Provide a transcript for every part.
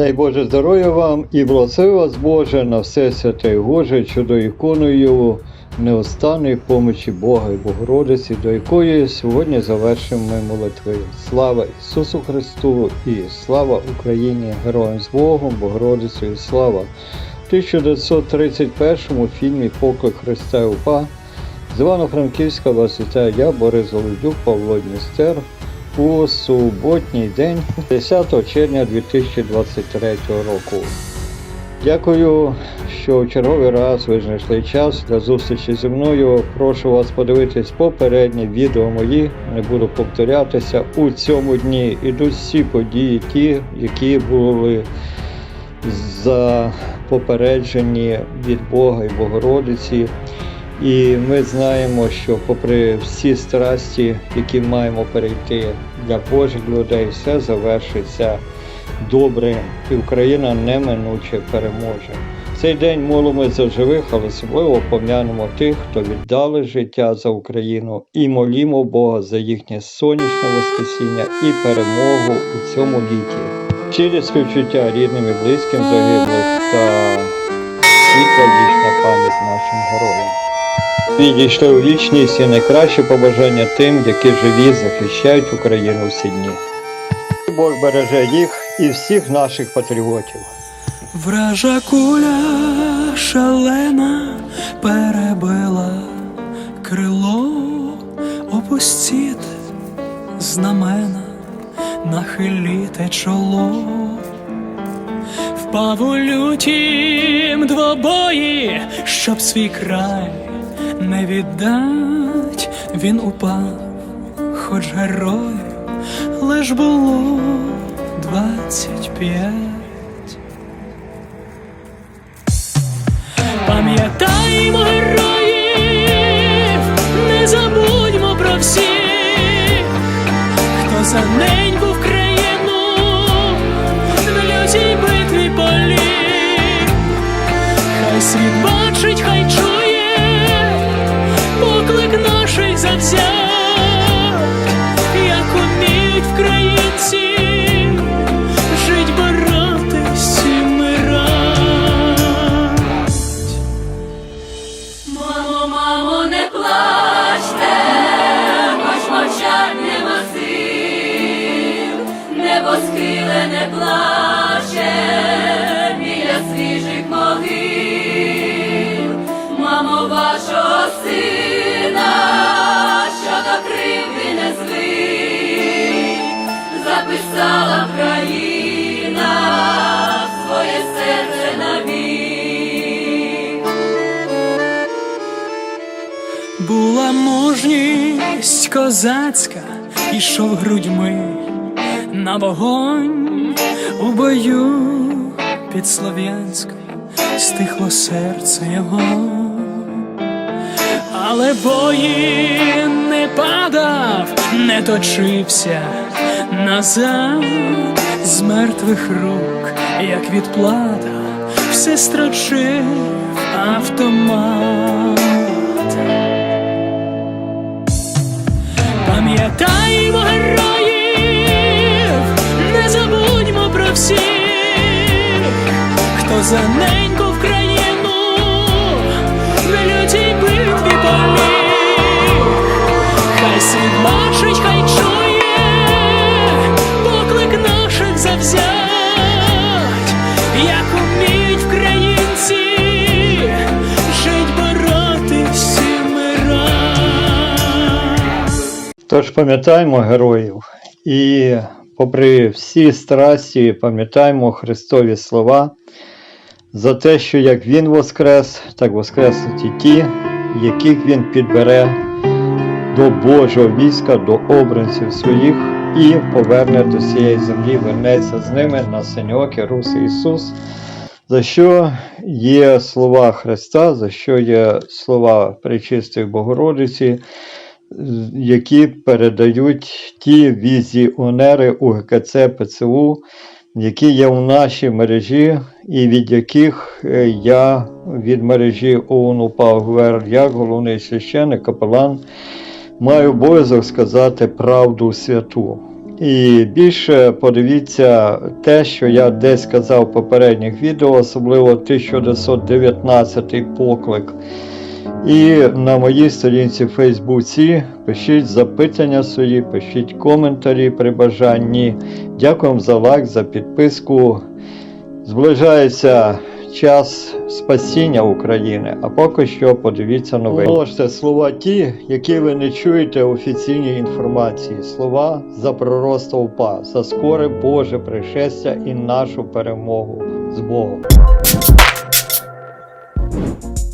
Дай Боже здоров'я вам і благослови вас Боже на все святе Боже, чудо іконою неостанної помочі Бога і Богородиці, до якої сьогодні завершимо ми молитви. Слава Ісусу Христу і слава Україні! Героям з Богом, Богородицею, слава! У 1931 фільмі Поклик Христа і УПА з Івано-Франківська вас вітаю я, Борис Голодюк, Павло Дністер у суботній день 10 червня 2023 року. Дякую, що в черговий раз ви знайшли час для зустрічі зі мною. Прошу вас подивитись попередні відео мої, не буду повторятися. У цьому дні ідуть всі події, ті, які були за попереджені від Бога і Богородиці. І ми знаємо, що попри всі страсті, які маємо перейти для Божих людей, все завершиться добре, і Україна неминуче переможе. Цей день молимо за живих, але особливо пом'янемо тих, хто віддали життя за Україну, і молімо Бога за їхнє сонячне воскресіння і перемогу у цьому літі. Щирі співчуття рідним і близьким загиблих та світла вічна пам'ять нашим героям. Відійшли у вічність і найкраще побажання тим, які живі захищають Україну всі дні. Бог береже їх і всіх наших патріотів. Вража куля шалена перебила крило, опустіть знамена, нахиліте чоло. Впав у лютім двобої, щоб свій край не віддать, він упав, хоч герою лиш було двадцять п'ять. Пам'ятаємо мужність козацька, ішов грудьми на вогонь у бою під Слов'янськом. Стихло серце його, але воїн не падав, не точився назад. З мертвих рук, як відплата, все строчив автомат. Пам'ятаємо героїв, не забудьмо про всіх, хто за неньку Тож пам'ятаємо героїв і, попри всі страсті, пам'ятаємо Христові слова за те, що як Він воскрес, так воскреснуть і ті, яких Він підбере до Божого війська, до обранців своїх і поверне до цієї землі, вернеться з ними на синьоки Рус Ісус. За що є слова Христа, за що є слова Пречистої Богородиці, які передають ті візіонери УГКЦ ПЦУ, які є у нашій мережі, і від яких е, я від мережі ОУН УПА як головний священник, капелан, маю обов'язок сказати правду святу. І більше подивіться те, що я десь казав в попередніх відео, особливо 1919 поклик. І на моїй сторінці в Фейсбуці пишіть запитання свої, пишіть коментарі при бажанні. Дякую за лайк, за підписку. Зближається час спасіння України, а поки що подивіться новини. Можете слова ті, які ви не чуєте в офіційній інформації. Слова за пророцтво УПА, за скоре Боже пришестя і нашу перемогу з Богом.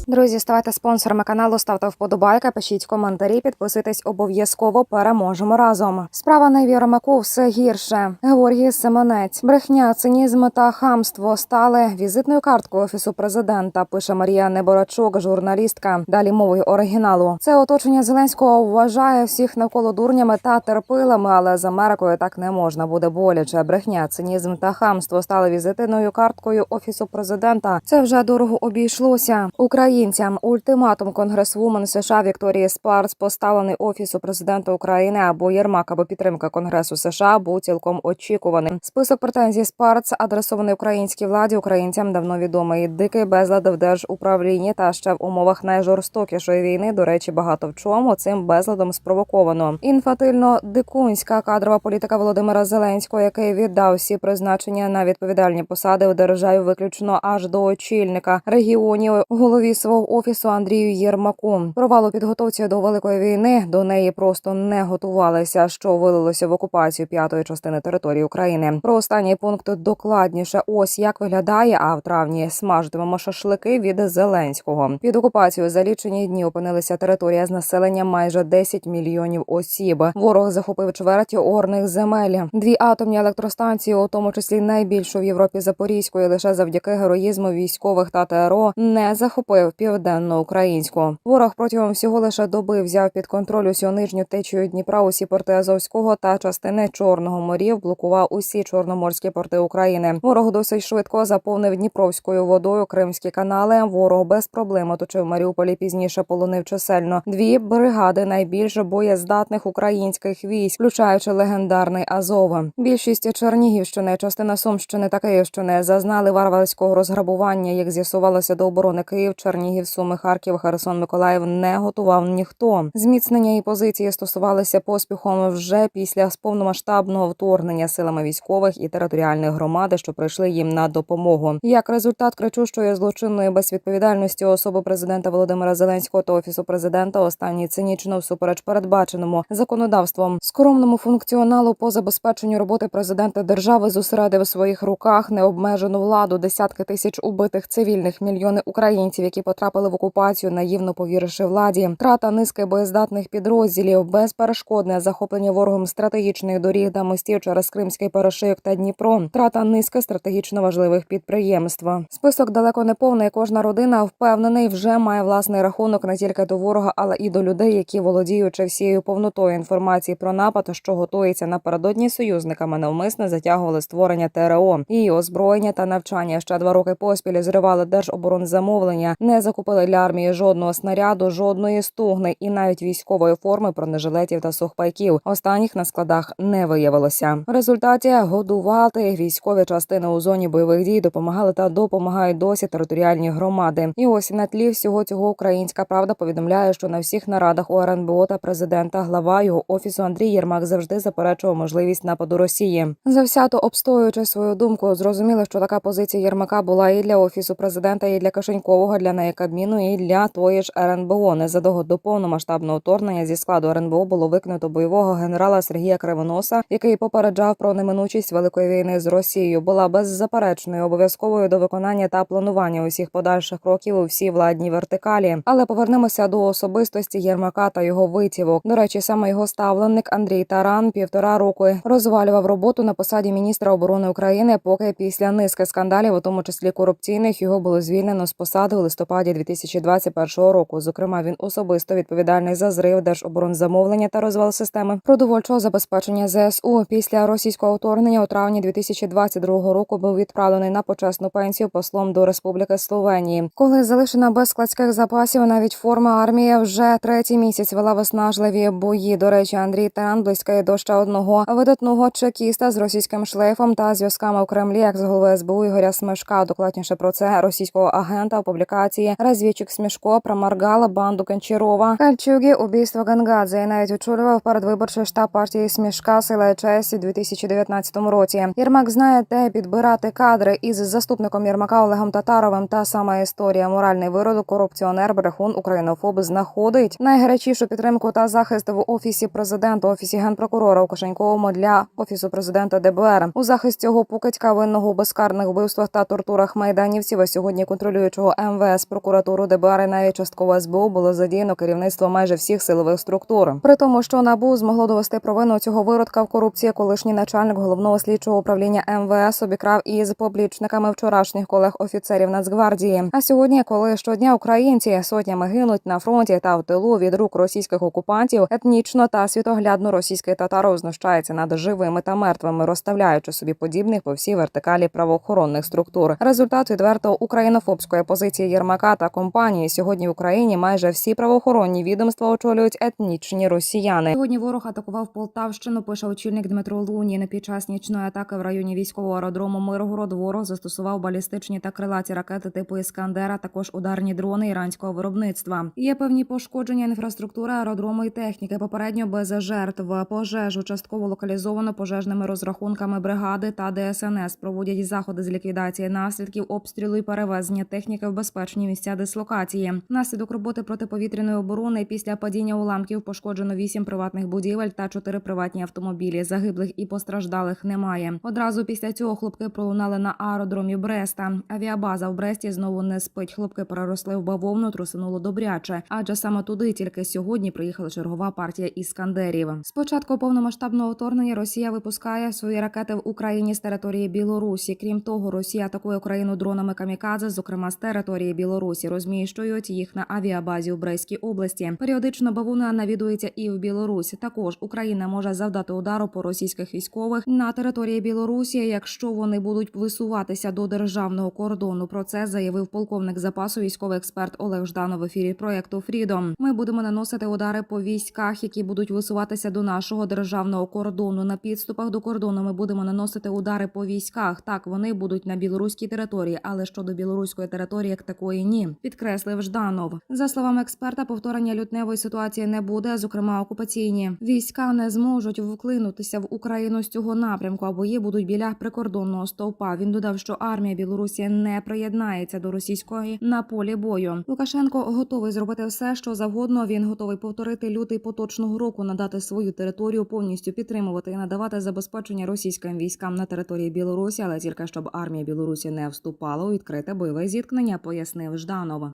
Друзі, ставайте спонсорами каналу, ставте вподобайки, пишіть коментарі, підписуйтесь обов'язково. Переможемо разом. Справа на Єрмаку все гірше. Георгій Семенець, брехня, цинізм та хамство стали візитною карткою офісу президента. Пише Марія Неборачук, журналістка. Далі мовою оригіналу. Це оточення Зеленського вважає всіх навколо дурнями та терпилами, але з Америкою так не можна буде боляче. Брехня, цинізм та хамство стали візитною карткою офісу президента. Це вже дорого обійшлося. Українцям ультиматум конгресвумен США Вікторії Спарц поставлений офісу президента України або Єрмак або підтримка Конгресу США був цілком очікуваним. Список претензій Спарц адресований українській владі. Українцям давно відомий дикий безлад в держуправлінні та ще в умовах найжорстокішої війни. До речі, багато в чому цим безладом спровоковано. Інфатильно дикунська кадрова політика Володимира Зеленського, який віддав всі призначення на відповідальні посади у державі, виключно аж до очільника регіонів голові свого офісу Андрію Єрмаку. Провал підготовці до великої війни до неї просто не готувалися, що вилилося в окупацію п'ятої частини території України. Про останній пункт докладніше. Ось як виглядає. А в травні смажитимемо шашлики від Зеленського. Під окупацією за лічені дні опинилася територія з населенням майже 10 мільйонів осіб. Ворог захопив чверть орних земель. Дві атомні електростанції, у тому числі найбільшу в Європі Запорізької, лише завдяки героїзму військових та ТРО не захопив південно-українську. Ворог протягом всього лише доби взяв під контроль усю нижню течію Дніпра, усі порти Азовського та частини Чорного морів, блокував усі чорноморські порти України. Ворог досить швидко заповнив Дніпровською водою кримські канали. Ворог без проблем оточив Маріуполі. Пізніше полонив чисельно дві бригади найбільш боєздатних українських військ, включаючи легендарний Азов. Більшість Чернігівщини, частина Сумщини та Київщини зазнали варварського розграбування. Як з'ясувалося до оборони Київ, Чернігів, Суми, Харків, Херсон, Миколаїв не готував ніхто. Зміцнення і позиції стосувалися поспіхом вже після повномасштабного вторгнення силами військових і територіальних громад, що прийшли їм на допомогу. Як результат кричущої злочинної безвідповідальності особи президента Володимира Зеленського та офісу президента, останній цинічно всупереч передбаченому законодавством скромному функціоналу по забезпеченню роботи президента держави зосередив в своїх руках необмежену владу, десятки тисяч убитих цивільних, мільйони українців, які потрапили в окупацію, наївно повіривши владі, трата низки боєздатних підрозділів, безперешкодне захоплення ворогом стратегічних доріг та мостів через Кримський перешийок та Дніпро, трата низки стратегічно важливих підприємств. Список далеко не повний. Кожна родина впевнений вже має власний рахунок не тільки до ворога, але і до людей, які володіючи всією повнотою інформації про напад, що готується напередодні союзниками, навмисно затягували створення ТРО і озброєння та навчання. Ще два роки поспіль зривали держоборонзамовлення, не закупили для армії жодного снаряду, жодної стугни і навіть військової форми бронежилетів та сухпайків. Останніх на складах не виявилося. В результаті годувати військові частини у зоні бойових дій допомагали та допомагають досі територіальні громади. І ось на тлі всього цього українська правда повідомляє, що на всіх нарадах у РНБО та президента глава його офісу Андрій Єрмак завжди заперечував можливість нападу Росії. Завсято обстоюючи свою думку, зрозуміло, що така позиція Єрмака була і для офісу президента, і для Кишенькового, для неї Кабміну, і для тої ж РНБО. Незадовго до повномасштабного вторгнення зі складу РНБО було викинуто бойового генерала Сергія Кривоноса, який попереджав про неминучість великої війни з Росією. Була беззаперечною обов'язковою до виконання та планування усіх подальших кроків у всій владній вертикалі. Але повернемося до особистості Єрмака та його витівок. До речі, саме його ставленик Андрій Таран півтора року розвалював роботу на посаді міністра оборони України, поки після низки скандалів, у тому числі корупційних, його було звільнено з посади у листопаді листопаді 2021 року. Зокрема, він особисто відповідальний за зрив держоборонзамовлення та розвал системи продовольчого забезпечення ЗСУ. Після російського вторгнення у травні 2022 року був відправлений на почесну пенсію послом до Республіки Словенії. Коли залишена без складських запасів, навіть форма армії вже третій місяць вела виснажливі бої. До речі, Андрій Таран близький до ще одного видатного чекіста з російським шлейфом та зв'язками у Кремлі, як з голови СБУ Ігоря Смешка. Докладніше про це російського агента у публікації «Розвідчик Смішко проморгала банду Кончарова. Кальчугі убійство Гангадзе і навіть очолював передвиборчий штаб партії Смішка Сила і честь у 2019 році. Єрмак знає, де підбирати кадри із заступником Єрмака Олегом Татаровим. Та сама історія. Моральний виродок, корупціонер, брехун, українофоб знаходить найгарячішу підтримку та захист в офісі президента, офісі генпрокурора у Кишеньковому для офісу президента ДБР. У захист цього покидька винного у безкарних вбивствах та тортурах майданівців. А сьогодні контролюючого МВС, прокуратуру ДБР і навіть частково СБУ було задіяно керівництво майже всіх силових структур. При тому, що набу змогло довести провину цього виродка в корупції, колишній начальник головного слідчого управління МВС обікрав із поплічниками вчорашніх колег офіцерів Нацгвардії. А сьогодні, коли щодня українці сотнями гинуть на фронті та в тилу від рук російських окупантів, етнічно та світоглядно російський татаров знущається над живими та мертвими, розставляючи собі подібних по всій вертикалі правоохоронних структур. Результат відверто українофобської позиції Єрмака та компанії сьогодні в Україні майже всі правоохоронні відомства очолюють етнічні росіяни. Сьогодні ворог атакував Полтавщину. Пише очільник Дмитро Лунін. Під час нічної атаки в районі військового аеродрому Миргород ворог застосував балістичні та крилаті ракети типу Іскандера, також ударні дрони іранського виробництва. Є певні пошкодження інфраструктури аеродрому і техніки. Попередньо без жертв пожежу частково локалізовано пожежними розрахунками бригади та ДСНС. Проводять заходи з ліквідації наслідків обстрілу і перевезення техніки в безпечні місця дислокації. Внаслідок роботи протиповітряної оборони після падіння уламків пошкоджено вісім приватних будівель та чотири приватні автомобілі. Загиблих і постраждалих немає. Одразу після цього хлопки пролунали на аеродромі Бреста. Авіабаза в Бресті знову не спить. Хлопки переросли в бавовну, трусинуло добряче. Адже саме туди тільки сьогодні приїхала чергова партія іскандерів. Спочатку повномасштабного вторгнення Росія випускає свої ракети в Україні з території Білорусі. Крім того, Росія атакує Україну дронами камікадзе, зокрема з території Білорусі, розміщують їх на авіабазі у Брестській області. Періодично бавуна навідується і в Білорусі. Також Україна може завдати удару по російських військових на території Білорусі, якщо вони будуть висуватися до державного кордону. Про це заявив полковник запасу військовий експерт Олег Жданов в ефірі проекту Фрідом. Ми будемо наносити удари по військах, які будуть висуватися до нашого державного кордону. На підступах до кордону ми будемо наносити удари по військах. Так вони будуть на білоруській території, але щодо білоруської території як такої ні, підкреслив Жданов. За словами експерта, повторення лютневої ситуації не буде, зокрема окупаційні війська не зможуть вклинутися в Україну з цього напрямку, а бої будуть біля прикордонного стовпа. Він додав, що армія Білорусі не приєднається до російської на полі бою. Лукашенко готовий зробити все, що завгодно. Він готовий повторити лютий поточного року, надати свою територію, повністю підтримувати і надавати забезпечення російським військам на території Білорусі, але тільки щоб армія Білорусі не вступала у відкрите бойове зіткнення, пояснив Жданов.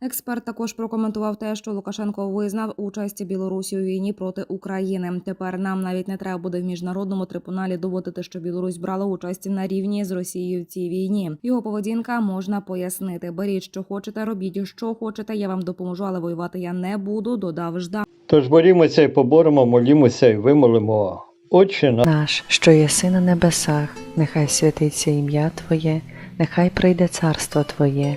Експерт також прокоментував те, що Лукашенко визнав участь Білорусі у війні проти України. Тепер нам навіть не треба буде в міжнародному трибуналі доводити, що Білорусь брала участь на рівні з Росією в цій війні. Його поведінка можна пояснити. Беріть, що хочете, робіть, що хочете. Я вам допоможу, але воювати я не буду. Додав Ждан. Тож борімося і поборемо, молімося і вимолимо. Отче наш. наш, що єси на небесах, нехай святиться ім'я Твоє, нехай прийде царство Твоє,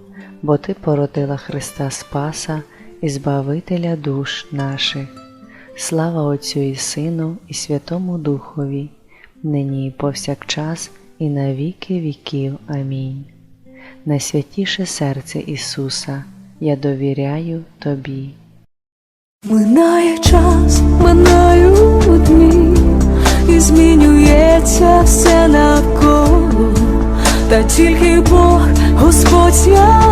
бо Ти породила Христа Спаса і Збавителя душ наших. Слава Отцю і Сину, і Святому Духові, нині і повсякчас, і на віки віків. Амінь. Найсвятіше серце Ісуса, я довіряю Тобі. Минає час, минають дні, і змінюється все навколо, та тільки Бог, Господь святий,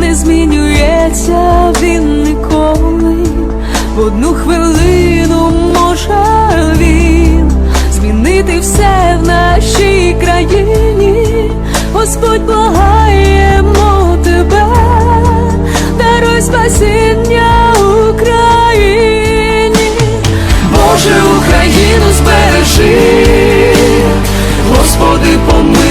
не змінюється він ніколи, в одну хвилину може він змінити все в нашій країні, Господь благаємо тебе, даруй спасіння Україні, Боже Україну збережи, Господи помилуй.